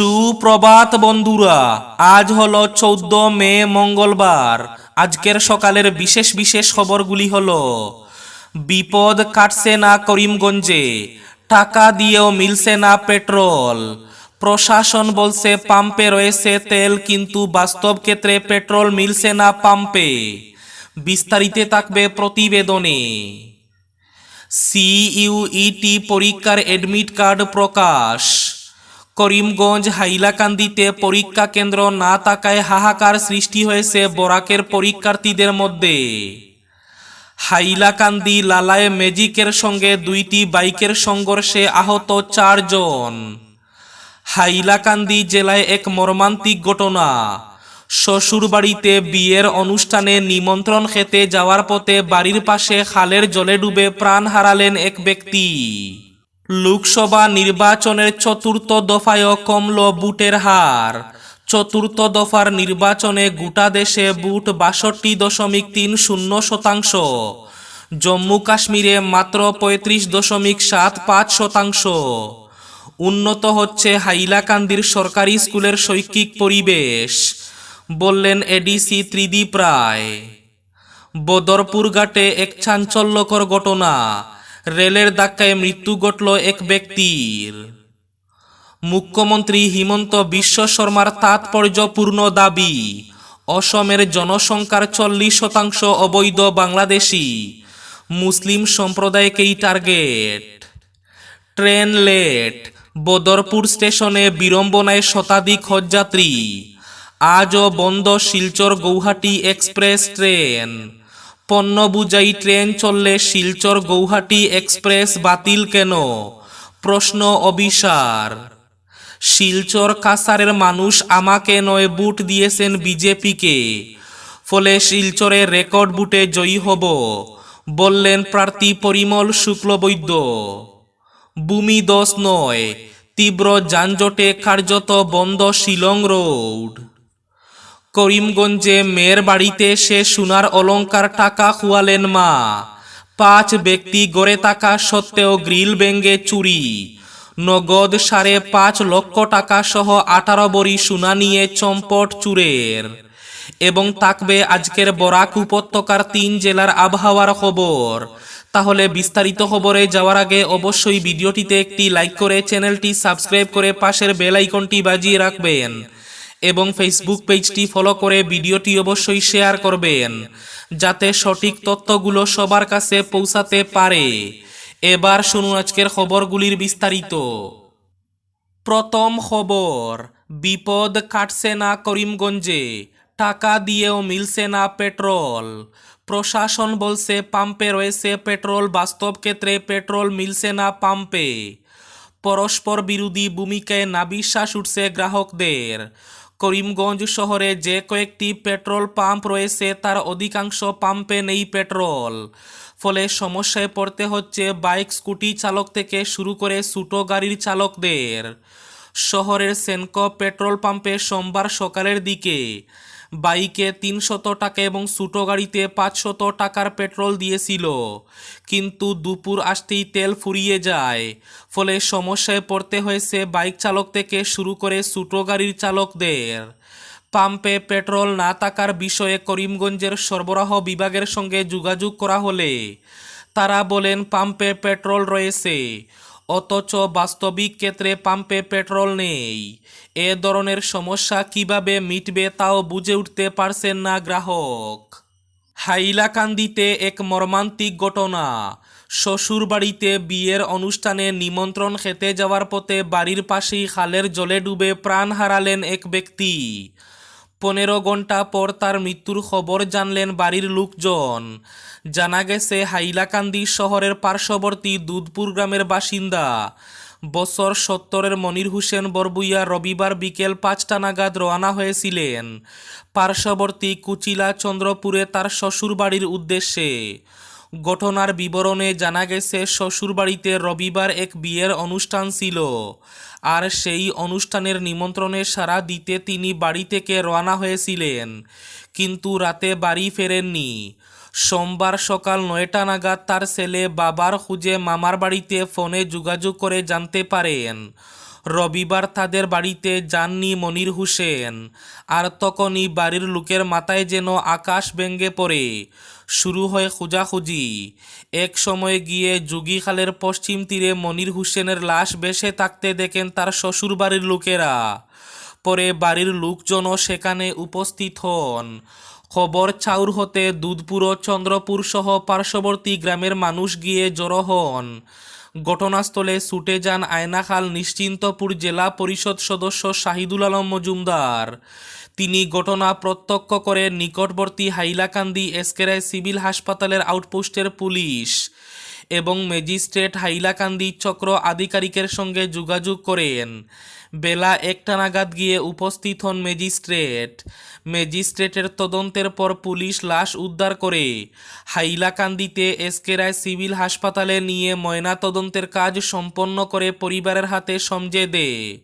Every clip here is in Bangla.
সুপ্রভাত বন্ধুরা, আজ হলো চৌদ্দ মে মঙ্গলবার। আজকের সকালের বিশেষ বিশেষ খবরগুলি হলো, বিপদ কাটছে না করিমগঞ্জে, টাকা দিয়েও মিলছে না পেট্রোল। প্রশাসন বলছে, পাম্পে রয়েছে তেল, কিন্তু বাস্তব ক্ষেত্রে পেট্রোল মিলছে না পাম্পে। বিস্তারিতে থাকবে প্রতিবেদনে। সিইউইটি পরীক্ষার এডমিট কার্ড প্রকাশ। করিমগঞ্জ হাইলাকান্দিতে পরীক্ষা কেন্দ্র না থাকায় হাহাকার সৃষ্টি হয়েছে বরাকের পরীক্ষার্থীদের মধ্যে। হাইলাকান্দি লালায় ম্যাজিকের সঙ্গে দুইটি বাইকের সংঘর্ষে আহত চারজন। হাইলাকান্দি জেলায় এক মর্মান্তিক ঘটনা। শ্বশুরবাড়িতে বিয়ের অনুষ্ঠানে নিমন্ত্রণ খেতে যাওয়ার পথে বাড়ির পাশে খালের জলে ডুবে প্রাণ হারালেন এক ব্যক্তি। লোকসভা নির্বাচনের চতুর্থ দফায় কমল বুটের হার। চতুর্থ দফার নির্বাচনে গোটা দেশে বুট বাষট্টি দশমিক তিন শূন্য শতাংশ। জম্মু কাশ্মীরে মাত্র পঁয়ত্রিশ দশমিক সাত পাঁচ শতাংশ। উন্নত হচ্ছে হাইলাকান্দির সরকারি স্কুলের শৈক্ষিক পরিবেশ। বললেন এডিসি ত্রিদীপ রায়। বদরপুর ঘাটে এক চাঞ্চল্যকর ঘটনা। রেলের ধাক্কায় মৃত্যু ঘটল এক ব্যক্তির। মুখ্যমন্ত্রী হিমন্ত বিশ্ব শর্মার তাৎপর্যপূর্ণ দাবি, অসমের জনসংখ্যার চল্লিশ শতাংশ অবৈধ বাংলাদেশি, মুসলিম সম্প্রদায়কেই টার্গেট। ট্রেন লেট, বদরপুর স্টেশনে বিড়ম্বনায় শতাধিক হজযাত্রী, আজও বন্ধ শিলচর গৌহাটি এক্সপ্রেস ট্রেন। পণ্য বুঝাই ট্রেন চললে শিলচর গৌহাটি এক্সপ্রেস বাতিল কেন? প্রশ্ন অবিসার। শিলচর কাসারের মানুষ আমাকে নয়, বুট দিয়েছেন বিজেপিকে। ফলে শিলচরে রেকর্ড বুটে জয়ী হব, বললেন প্রার্থী পরিমল শুক্লবৈদ্য। ভূমি দোষ নয়, তীব্র যানজটে কার্যত বন্ধ শিলং রোড। করিমগঞ্জে মেয়ের বাড়িতে সে সোনার অলংকার টাকা খুয়ালেন মা। পাঁচ ব্যক্তি গড়ে থাকা সত্ত্বেও গ্রিল ভেঙ্গে চুরি। নগদ সাড়ে পাঁচ লক্ষ টাকা সহ আঠারো বড়ি সোনা নিয়ে চম্পট চুরের। এবং থাকবে আজকের বরাক উপত্যকার তিন জেলার আবহাওয়ার খবর। তাহলে বিস্তারিত খবরে যাওয়ার আগে অবশ্যই ভিডিওটিতে একটি লাইক করে চ্যানেলটি সাবস্ক্রাইব করে পাশের বেল আইকনটি বাজিয়ে রাখবেন। এবং ফেসবুক পেজটি ফলো করে ভিডিওটি অবশ্যই শেয়ার করবেন, যাতে সঠিক তথ্যগুলো সবার কাছে পৌঁছাতে পারে। এবার শুনুন আজকের খবরগুলির বিস্তারিত। প্রথম খবর, বিপদ কাটছে না করিমগঞ্জে, টাকা দিয়েও মিলছে না পেট্রোল। প্রশাসন বলছে পাম্পে রয়েছে পেট্রোল, বাস্তব ক্ষেত্রে পেট্রোল মিলছে না পাম্পে। পরস্পর বিরোধী ভূমিকায় নাবিশ্বাস উঠছে গ্রাহকদের। করিমগঞ্জ শহরে যে কয়েকটি পেট্রোল পাম্প রয়েছে, তার অধিকাংশ পাম্পে নেই পেট্রোল। ফলে সমস্যায় পড়তে হচ্ছে বাইক, স্কুটি চালক থেকে শুরু করে ছোটো গাড়ির চালকদের। শহরের সেনকো পেট্রোল পাম্পে সোমবার সকালের দিকে বাইকে তিনশত টাকা এবং ছোটো গাড়িতে পাঁচশত টাকার পেট্রোল দিয়েছিল। কিন্তু দুপুর আসতেই তেল ফুরিয়ে যায়। ফলে সমস্যায় পড়তে হয়েছে বাইক চালক থেকে শুরু করে ছোটো গাড়ির চালকদের। পাম্পে পেট্রোল না থাকার বিষয়ে করিমগঞ্জের সরবরাহ বিভাগের সঙ্গে যোগাযোগ করা হলে তারা বলেন, পাম্পে পেট্রোল রয়েছে। অথচ বাস্তবিক ক্ষেত্রে পাম্পে পেট্রোল নেই। এ ধরনের সমস্যা কীভাবে মিটবে তাও বুঝে উঠতে পারছেন না গ্রাহক। হাইলাকান্দিতে এক মর্মান্তিক ঘটনা। শ্বশুরবাড়িতে বিয়ের অনুষ্ঠানে নিমন্ত্রণ খেতে যাওয়ার পথে বাড়ির পাশেই খালের জলে ডুবে প্রাণ হারালেন এক ব্যক্তি। পনেরো ঘণ্টা পর তার মৃত্যুর খবর জানলেন বাড়ির লোকজন। জানা গেছে, হাইলাকান্দি শহরের পার্শ্ববর্তী দুধপুর গ্রামের বাসিন্দা। বছর সত্তরের মনির হোসেন বরবুইয়া রবিবার বিকেল পাঁচটা নাগাদ রওনা হয়েছিলেন পার্শ্ববর্তী কুচিলা চন্দ্রপুরে তার শ্বশুরবাড়ির উদ্দেশ্যে। ঘটনার বিবরণে জানা গেছে শ্বশুরবাড়িতে রবিবার এক বিয়ের অনুষ্ঠান ছিল। আর সেই অনুষ্ঠানের নিমন্ত্রণে সাড়া দিতে তিনি বাড়ি থেকে রওনা হয়েছিলেন। কিন্তু রাতে বাড়ি ফেরেননি। সোমবার সকাল নয়টা নাগাদ তার ছেলে বাবার খুঁজে মামার বাড়িতে ফোনে যোগাযোগ করে জানতে পারেন। রবিবার তাদের বাড়িতে যাননি মনির হোসেন। আর তখনই বাড়ির লোকের মাথায় যেন আকাশ ভেঙ্গে পড়ে। শুরু হয় খোঁজাখুঁজি। এক সময় গিয়ে যুগীখালের পশ্চিম তীরে মনির হোসেনের লাশ বেসে থাকতে দেখেন তার শ্বশুর বাড়ির লোকেরা। পরে বাড়ির লোকজনও সেখানে উপস্থিত হন। খবর চাউর হতে দুধপুর চন্দ্রপুর সহ পার্শ্ববর্তী গ্রামের মানুষ গিয়ে জড়ো হন। ঘটনাস্থলে ছুটে যান আয়নাখাল নিশ্চিন্তপুর জেলা পরিষদ সদস্য শাহিদুল আলম মজুমদার। তিনি ঘটনা প্রত্যক্ষ করে নিকটবর্তী হাইলাকান্দি এসকেরাই সিভিল হাসপাতালের আউটপোস্টের পুলিশ এবং ম্যাজিস্ট্রেট হাইলাকান্দি চক্র আধিকারিকের সঙ্গে যোগাযোগ করেন। বেলা একটা নাগাদ গিয়ে উপস্থিত হন ম্যাজিস্ট্রেট। ম্যাজিস্ট্রেটের তদন্তের পর পুলিশ লাশ উদ্ধার করে। হাইলাকান্দিতে এসকেরায় সিভিল হাসপাতালে নিয়ে ময়না তদন্তের কাজ সম্পন্ন করে পরিবারের হাতে সমঝে দেয়।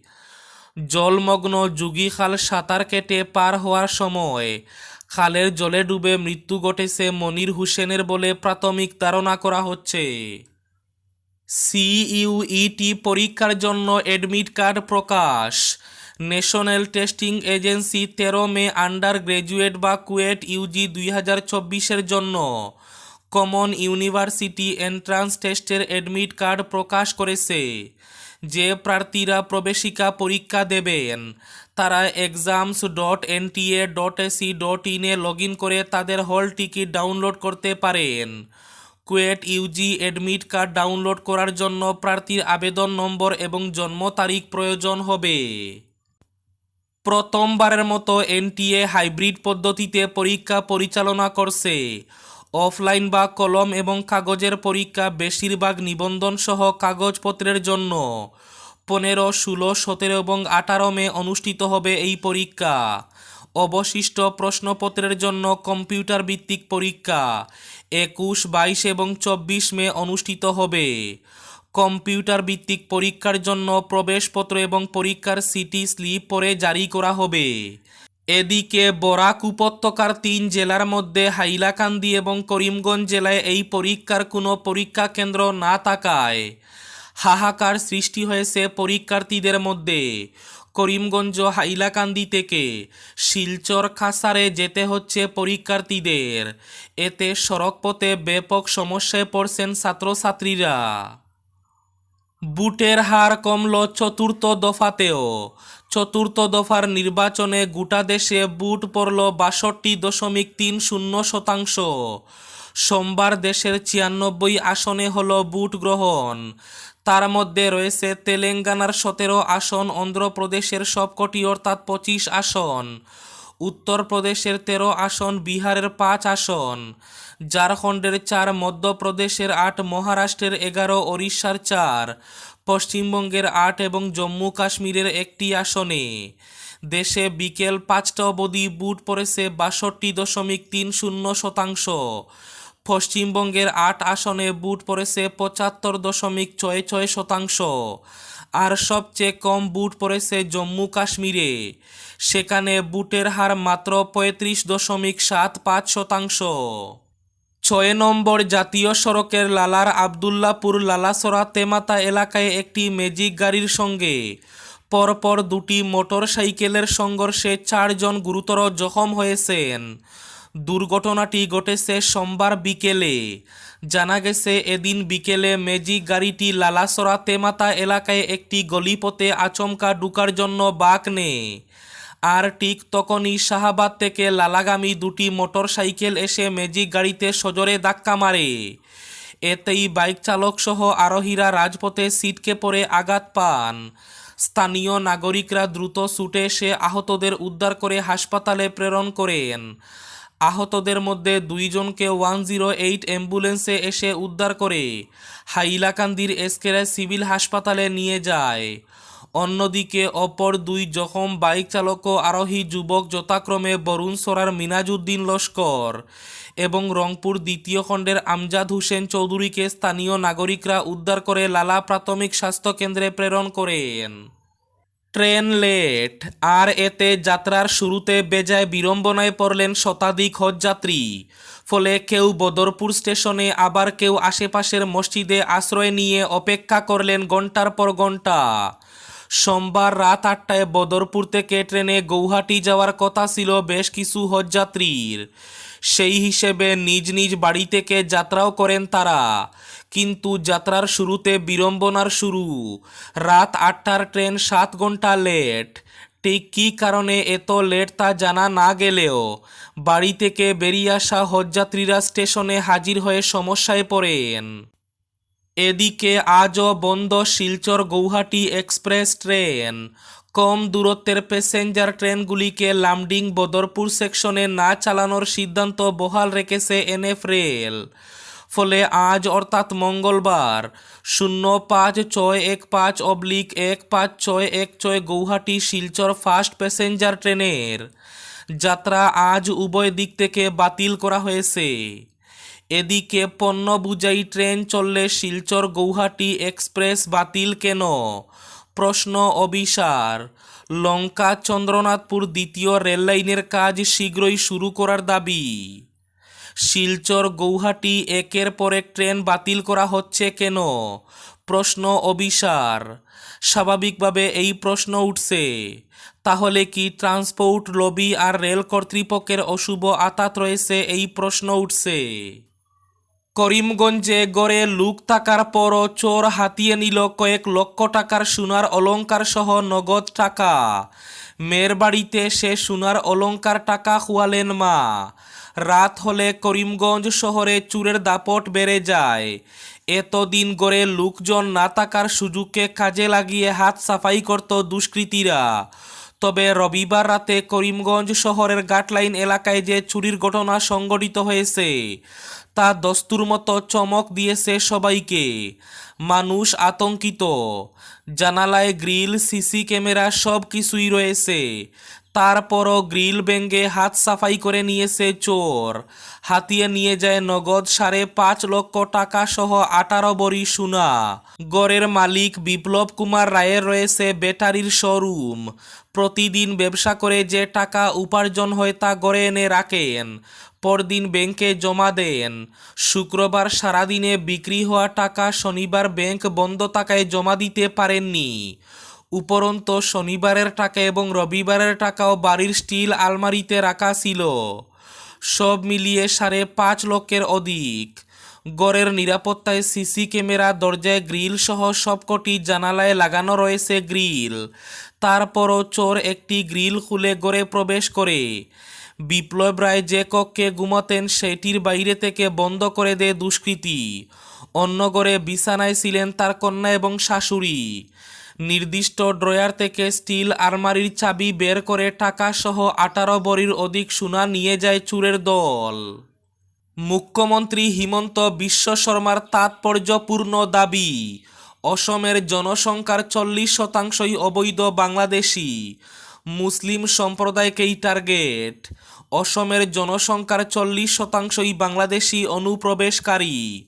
জলমগ্ন যুগী খাল সাঁতার কেটে পার হওয়ার সময়। খালের জলে ডুবে মৃত্যু ঘটেছে মনির হুসেনের বলে প্রাথমিক ধারণা করা হচ্ছে। সিইউইটি পরীক্ষার জন্য অ্যাডমিট কার্ড প্রকাশ। ন্যাশনাল টেস্টিং এজেন্সি তেরো মে আন্ডার গ্র্যাজুয়েট বা কুয়েট ইউজি দুই হাজার চব্বিশের জন্য। কমন ইউনিভার্সিটি এন্ট্রান্স টেস্টের অ্যাডমিট কার্ড প্রকাশ করেছে। যে প্রার্থীরা প্রবেশিকা পরীক্ষা দেবেন, তারা exams dot NTA dot AC dot ইনে লগ ইন করে তাদের হল টিকিট ডাউনলোড করতে পারেন। CUET UG admit card download করার জন্য প্রার্থীর আবেদন নম্বর এবং জন্ম তারিখ প্রয়োজন হবে। প্রথমবারের মতো এনটিএ হাইব্রিড পদ্ধতিতে পরীক্ষা পরিচালনা করছে। অফলাইন বা কলম এবং কাগজের পরীক্ষা বেশিরভাগ নিবন্ধন সহ কাগজপত্রের জন্য। পনেরো, ষোলো, সতেরো এবং আঠারো মে অনুষ্ঠিত হবে এই পরীক্ষা। অবশিষ্ট প্রশ্নপত্রের জন্য কম্পিউটার ভিত্তিক পরীক্ষা। একুশ, বাইশ এবং চব্বিশ মে অনুষ্ঠিত হবে। কম্পিউটার ভিত্তিক পরীক্ষার জন্য প্রবেশপত্র এবং পরীক্ষার সিটি স্লিপ পরে জারি করা হবে। এদিকে বরাক উপত্যকার তিন জেলার মধ্যে হাইলাকান্দি এবং করিমগঞ্জ জেলায় এই পরীক্ষার কোনো পরীক্ষা কেন্দ্র না থাকায় হাহাকার সৃষ্টি হয়েছে পরীক্ষার্থীদের মধ্যে। করিমগঞ্জ হাইলাকান্দি থেকে শিলচর খাসারে যেতে হচ্ছে পরীক্ষার্থীদের। এতে সড়কপথে ব্যাপক সমস্যায় পড়ছেন ছাত্রছাত্রীরা। বুটের হার কমল চতুর্থ দফাতেও চতুর্থ দফার নির্বাচনে গোটা দেশে বুট পড়ল বাষট্টি দশমিক তিন শূন্য শতাংশ। সোমবার দেশের ছিয়ানব্বই আসনে হল বুট গ্রহণ। তার মধ্যে রয়েছে তেলেঙ্গানার সতেরো আসন, অন্ধ্রপ্রদেশের সবকটি, অর্থাৎ পঁচিশ আসন। উত্তরপ্রদেশের তেরো আসন, বিহারের পাঁচ আসন। ঝাড়খণ্ডের চার, মধ্যপ্রদেশের আট, মহারাষ্ট্রের এগারো, ওড়িশার চার। পশ্চিমবঙ্গের আট এবং জম্মু কাশ্মীরের একটি আসনে। দেশে বিকেল পাঁচটা অবধি বুট পড়েছে বাষট্টি দশমিক তিন শূন্য শতাংশ। পশ্চিমবঙ্গের আট আসনে বুট পড়েছে পঁচাত্তর দশমিক ছয় ছয় শতাংশ। আর সবচেয়ে কম বুট পড়েছে জম্মু কাশ্মীরে। সেখানে বুটের হার মাত্র পঁয়ত্রিশ দশমিক সাত পাঁচ শতাংশ। ছয় নম্বর জাতীয় সড়কের লালার আবদুল্লাপুর লালাসরা তেমাতা এলাকায় একটি ম্যাজিক গাড়ির সঙ্গে। পরপর দুটি মোটর সাইকেলের সংঘর্ষে চারজন গুরুতর জখম হয়েছেন। দুর্ঘটনাটি ঘটেছে সোমবার বিকেলে। জানা গেছে, এদিন বিকেলে ম্যাজিক গাড়িটি লালাসরা তেমাতা এলাকায় একটি গলিপথে আচমকা ঢুকার জন্য বাঁক নেয়। আর ঠিক তখনই শাহাবাদ থেকে লালাগামী দুটি মোটর সাইকেল এসে ম্যাজিক গাড়িতে সজোরে ধাক্কা মারে। এতেই বাইক চালক সহ আরোহীরা রাজপথে সিটকে পড়ে আঘাত পান। স্থানীয় নাগরিকরা দ্রুত ছুটে এসে আহতদের উদ্ধার করে হাসপাতালে প্রেরণ করেন। আহতদের মধ্যে দুইজনকে ওয়ান জিরো এইট অ্যাম্বুলেন্সে এসে উদ্ধার করে হাইলাকান্দির এসকেরা সিভিল হাসপাতালে নিয়ে যায়। অন্যদিকে অপর দুই জখম বাইক চালক ও আরোহী যুবক যথাক্রমে বরুণসরার মিনাজউদ্দিন লস্কর এবং রংপুর দ্বিতীয় খণ্ডের আমজাদ হোসেন চৌধুরীকে স্থানীয় নাগরিকরা উদ্ধার করে লালা প্রাথমিক স্বাস্থ্য কেন্দ্রে প্রেরণ করেন। ট্রেন লেট, আর এতে যাত্রার শুরুতে বেজায় বিড়ম্বনায় পড়লেন শতাধিক হজযাত্রী। ফলে কেউ বদরপুর স্টেশনে, আবার কেউ আশেপাশের মসজিদে আশ্রয় নিয়ে অপেক্ষা করলেন ঘণ্টার পর ঘণ্টা সোমবার রাত আটটায় বদরপুর থেকে ট্রেনে গৌহাটি যাওয়ার কথা ছিল বেশ কিছু হজযাত্রীর। সেই হিসেবে নিজ নিজ বাড়ি থেকে যাত্রাও করেন তারা। কিন্তু যাত্রার শুরুতে বিড়ম্বনার শুরু। রাত আটটার ট্রেন সাত ঘণ্টা লেট। ঠিক কী কারণে এত লেট তা জানা না গেলেও বাড়ি থেকে বেরিয়ে আসা হজযাত্রীরা স্টেশনে হাজির হয়ে সমস্যায় পড়েন। এদিকে আজও বন্ধ শিলচর গৌহাটি এক্সপ্রেস ট্রেন। কম দূরত্বের প্যাসেঞ্জার ট্রেনগুলিকে লামডিং বদরপুর সেকশনে না চালানোর সিদ্ধান্ত বহাল রেখেছে এনএফ রেল। ফলে আজ অর্থাৎ মঙ্গলবার শূন্য পাঁচ ছয় এক পাঁচ অবলিক এক পাঁচ ছয় এক ছয় গৌহাটি শিলচর ফার্স্ট প্যাসেঞ্জার ট্রেনের। যাত্রা আজ উভয় দিক থেকে বাতিল করা হয়েছে। এদিকে পণ্য বুঝাই ট্রেন চললে শিলচর গৌহাটি এক্সপ্রেস বাতিল কেন? প্রশ্ন অবিসার। লঙ্কা চন্দ্রনাথপুর দ্বিতীয় রেললাইনের কাজ শীঘ্রই শুরু করার দাবি। শিলচর গৌহাটি একের পর এক ট্রেন বাতিল করা হচ্ছে কেন? প্রশ্ন অবিসার। স্বাভাবিকভাবে এই প্রশ্ন উঠছে। তাহলে কি ট্রান্সপোর্ট, লবি আর রেল কর্তৃপক্ষের অশুভ আতাত রয়েছে এই প্রশ্ন উঠছে। করিমগঞ্জে গড়ে লুক থাকার পরও চোর হাতিয়ে নিল কয়েক লক্ষ টাকার সোনার অলংকার সহ নগদ টাকা। মেয়ের বাড়িতে সে সোনার অলঙ্কার টাকা খুয়ালেন মা। রাত হলে করিমগঞ্জ শহরে চুরের দাপট বেড়ে যায়। এতদিন গড়ে লোকজন না থাকার সুযোগকে কাজে লাগিয়ে হাত সাফাই করত দুষ্কৃতীরা। তবে রবিবার রাতে করিমগঞ্জ শহরের গাটলাইন এলাকায় যে চুরির ঘটনা সংঘটিত হয়েছে, তা দস্তুর মতো চমক দিয়েছে সবাইকে। মানুষ আতঙ্কিত। জানালায় গ্রিল, সিসি ক্যামেরা সব কিছুই রয়েছে। তারপরও গ্রিল ভেঙে হাত সাফাই করে নিয়েছে চোর। হাতিয়ে নিয়ে যায় নগদ সাড়ে পাঁচ লক্ষ টাকা সহ আঠারো বড়ি সোনা। গড়ের মালিক বিপ্লব কুমার রায়ের রয়েছে ব্যাটারির শোরুম। প্রতিদিন ব্যবসা করে যে টাকা উপার্জন হয় তা গড়ে এনে রাখেন, পরদিন ব্যাংকে জমা দেন। শুক্রবার সারাদিনে বিক্রি হওয়া টাকা শনিবার ব্যাংক বন্ধ টাকায় জমা দিতে পারেননি। উপরন্ত শনিবারের টাকা এবং রবিবারের টাকাও বাড়ির স্টিল আলমারিতে রাখা ছিল। সব মিলিয়ে সাড়ে পাঁচ লক্ষের অধিক। গড়ের নিরাপত্তায় সিসি ক্যামেরা, দরজায় গ্রিল সহ সবকটি জানালায় লাগানো রয়েছে গ্রিল। তারপরও চোর একটি গ্রিল খুলে গড়ে প্রবেশ করে। বিপ্লব রায় যে কক্ষে ঘুমাতেন সেটির বাইরে থেকে বন্ধ করে দেয় দুষ্কৃতী। অন্য গড়ে বিছানায় ছিলেন তার কন্যা এবং শাশুড়ি। নির্দিষ্ট ড্রয়ার থেকে স্টিল আলমারির চাবি বের করে টাকা সহ আঠারো বড়ির অধিক সোনা নিয়ে যায় চুরের দল। মুখ্যমন্ত্রী হিমন্ত বিশ্ব শর্মার তাৎপর্যপূর্ণ দাবি, অসমের জনসংখ্যার চল্লিশ শতাংশই অবৈধ বাংলাদেশি। মুসলিম সম্প্রদায়কেই টার্গেট, অসমের জনসংখ্যার চল্লিশ শতাংশই বাংলাদেশি অনুপ্রবেশকারী।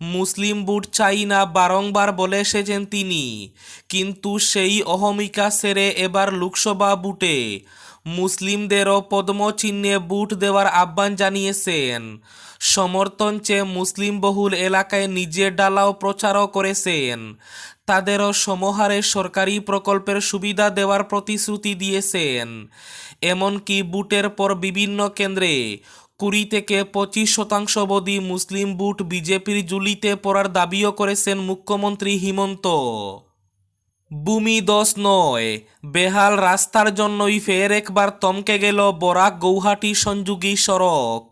মুসলিম বুট চাই না বারংবার বলে এসেছেন তিনি। কিন্তু সেই অহমিকা সেরে এবার লোকসভা বুটে। মুসলিমদেরও পদ্মচিহ্নে বুট দেওয়ার আহ্বান জানিয়েছেন। সমর্থন চেয়ে মুসলিম বহুল এলাকায় নিজের ডালাও প্রচারও করেছেন। তাদেরও সমহারে সরকারি প্রকল্পের সুবিধা দেওয়ার প্রতিশ্রুতি দিয়েছেন। এমনকি বুটের পর বিভিন্ন কেন্দ্রে কুড়ি থেকে পঁচিশ শতাংশ অবধি মুসলিম বুট বিজেপির জুলিতে পড়ার দাবিও করেছেন মুখ্যমন্ত্রী হিমন্ত। ভূমি দশ নয়, বেহাল রাস্তার জন্যই ফের একবার তমকে গেল বরাক গৌহাটি সংযোগী সড়ক।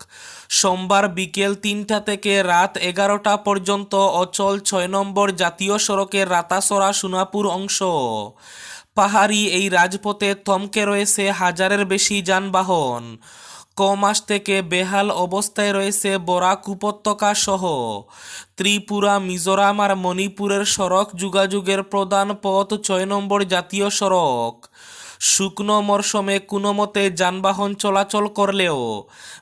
সোমবার বিকেল তিনটা থেকে রাত এগারোটা পর্যন্ত অচল ছয় নম্বর জাতীয় সড়কের রাতাসরা সোনাপুর অংশ। পাহাড়ি এই রাজপথে থমকে রয়েছে হাজারের বেশি যানবাহন। ক মাস থেকে বেহাল অবস্থায় রয়েছে বরাক উপত্যকা সহ ত্রিপুরা, মিজোরাম আর মণিপুরের সড়ক যোগাযোগের প্রধান পথ ছয় নম্বর জাতীয় সড়ক। শুকনো মরশুমে কোনো মতে যানবাহন চলাচল করলেও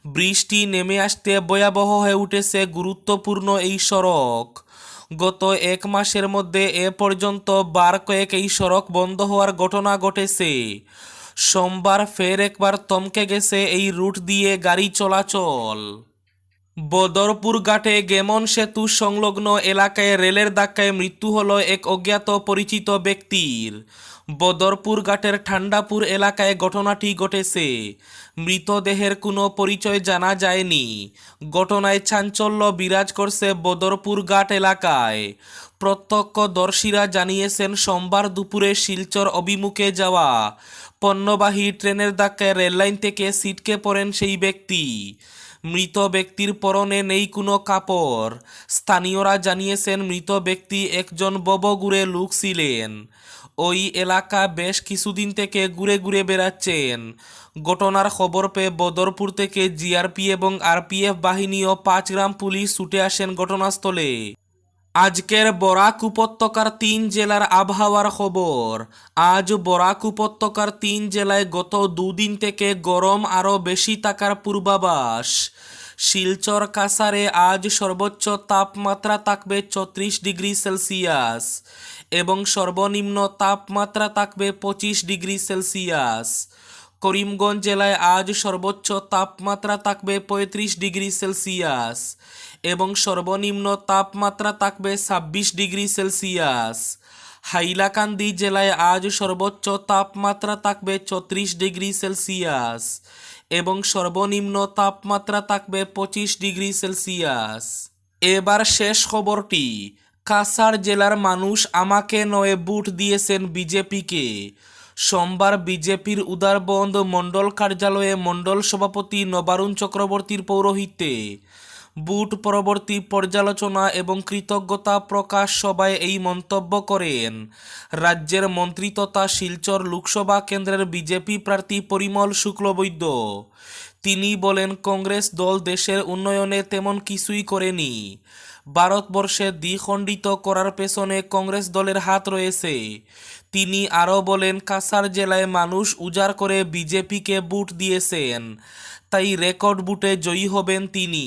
বৃষ্টি নেমে আসতে ভয়াবহ হয়ে উঠেছে গুরুত্বপূর্ণ এই সড়ক। গত এক মাসের মধ্যে এ পর্যন্ত বার কয়েক এই সড়ক বন্ধ হওয়ার ঘটনা ঘটেছে। সোমবার ফের একবার তমকে গেছে এই রুট দিয়ে গাড়ি চলাচল। বদরপুর ঘাটে গেমন সেতু সংলগ্ন এলাকায় রেলের ধাক্কায় মৃত্যু হল এক অজ্ঞাত পরিচিত ব্যক্তির। বদরপুর ঘাটের ঠান্ডাপুর এলাকায় ঘটনাটি ঘটেছে। মৃতদেহের কোনো পরিচয় জানা যায়নি। ঘটনায় চাঞ্চল্য বিরাজ করছে বদরপুর ঘাট এলাকায়। প্রত্যক্ষদর্শীরা জানিয়েছেন, সোমবার দুপুরে শিলচর অভিমুখে যাওয়া পণ্যবাহী ট্রেনের ধাক্কায় রেললাইন থেকে ছিটকে পড়েন সেই ব্যক্তি। মৃত ব্যক্তির পরনে নেই কোনো কাপড়। স্থানীয়রা জানিয়েছেন, মৃত ব্যক্তি একজন ববগুড়ে লোক ছিলেন। ওই এলাকা বেশ কিছুদিন থেকে ঘুরে ঘুরে বেড়াচ্ছেন। ঘটনার খবর পেয়ে বদরপুর থেকে জিআরপি এবং আরপিএফ বাহিনী ও পাঁচ গ্রাম পুলিশ ছুটে আসেন ঘটনাস্থলে। আজকের বরাক উপত্যকার তিন জেলার আবহাওয়ার খবর। আজ বরাক উপত্যকার তিন জেলায় গত দুদিন থেকে গরম আরও বেশি থাকার পূর্বাভাস। শিলচর কাসারে আজ সর্বোচ্চ তাপমাত্রা থাকবে চৌত্রিশ ডিগ্রি সেলসিয়াস এবং সর্বনিম্ন তাপমাত্রা থাকবে পঁচিশ ডিগ্রি সেলসিয়াস। করিমগঞ্জ জেলায় আজ সর্বোচ্চ তাপমাত্রা থাকবে পঁয়ত্রিশ ডিগ্রি সেলসিয়াস এবং সর্বনিম্ন তাপমাত্রা থাকবে ছাব্বিশ ডিগ্রি সেলসিয়াস। হাইলাকান্দি জেলায় আজ সর্বোচ্চ তাপমাত্রা থাকবে চৌত্রিশ ডিগ্রি সেলসিয়াস এবং সর্বনিম্ন তাপমাত্রা থাকবে পঁচিশ ডিগ্রি সেলসিয়াস। এবার শেষ খবরটি। কাসার জেলার মানুষ আমাকে নয়ে বুট দিয়েছেন বিজেপিকে। সোমবার বিজেপির উদারবন্দ মণ্ডল কার্যালয়ে মণ্ডল সভাপতি নবারুণ চক্রবর্তীর পৌরোহিত্যে বুট পরবর্তী পর্যালোচনা এবং কৃতজ্ঞতা প্রকাশ সভায় এই মন্তব্য করেন। রাজ্যের মন্ত্রী তথা শিলচর লোকসভা কেন্দ্রের বিজেপি প্রার্থী পরিমল শুক্লবৈদ্য। তিনি বলেন, কংগ্রেস দল দেশের উন্নয়নে তেমন কিছুই করেনি। ভারতবর্ষে দ্বিখণ্ডিত করার পেছনে কংগ্রেস দলের হাত রয়েছে। তিনি আরও বলেন কাসার জেলায় মানুষ উজাড় করে বিজেপিকে বুট দিয়েছেন। তাই রেকর্ড বুটে জয়ী হবেন তিনি।